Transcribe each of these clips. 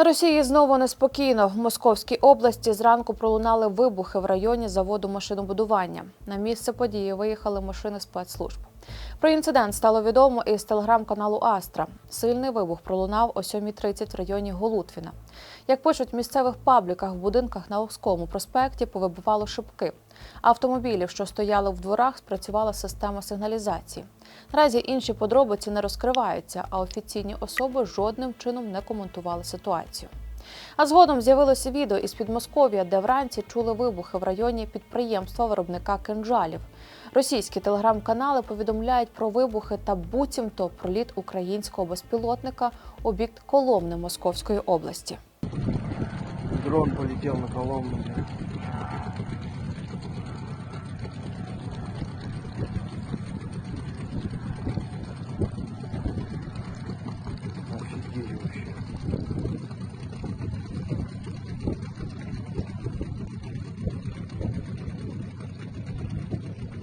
На Росії знову неспокійно. В Московській області зранку пролунали вибухи в районі заводу машинобудування. На місце події виїхали машини спецслужб. Про інцидент стало відомо із телеграм-каналу Астра. Сильний вибух пролунав о 7.30 в районі Голутвіна. Як пишуть в місцевих пабліках, в будинках на Окському проспекті повибивало шибки. Автомобілів, що стояли в дворах, спрацювала система сигналізації. Наразі інші подробиці не розкриваються, а офіційні особи жодним чином не коментували ситуацію. А згодом з'явилося відео із Підмосков'я, де вранці чули вибухи в районі підприємства виробника кинджалів. Російські телеграм-канали повідомляють про вибухи та буцімто проліт українського безпілотника у Коломни Московської області. Дрон полетел на Коломну. Офигели вообще.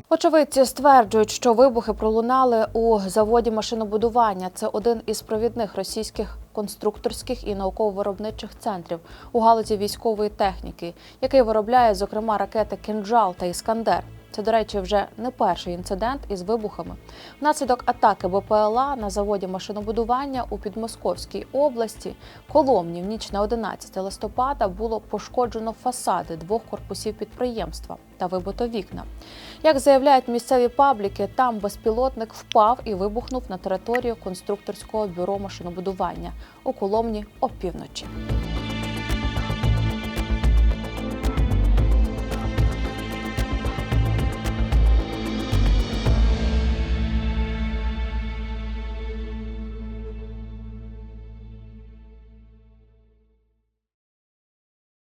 Очевидці стверджують, що вибухи пролунали у заводі машинобудування. Це один із провідних російських конструкторських і науково-виробничих центрів у галузі військової техніки, який виробляє, зокрема, ракети «Кинджал» та Іскандер. Це, до речі, вже не перший інцидент із вибухами. Внаслідок атаки БПЛА на заводі машинобудування у Підмосковській області Коломні в ніч на 11 листопада було пошкоджено фасади двох корпусів підприємства та вибито вікна. Як заявляють місцеві пабліки, там безпілотник впав і вибухнув на територію конструкторського бюро машинобудування у Коломні опівночі.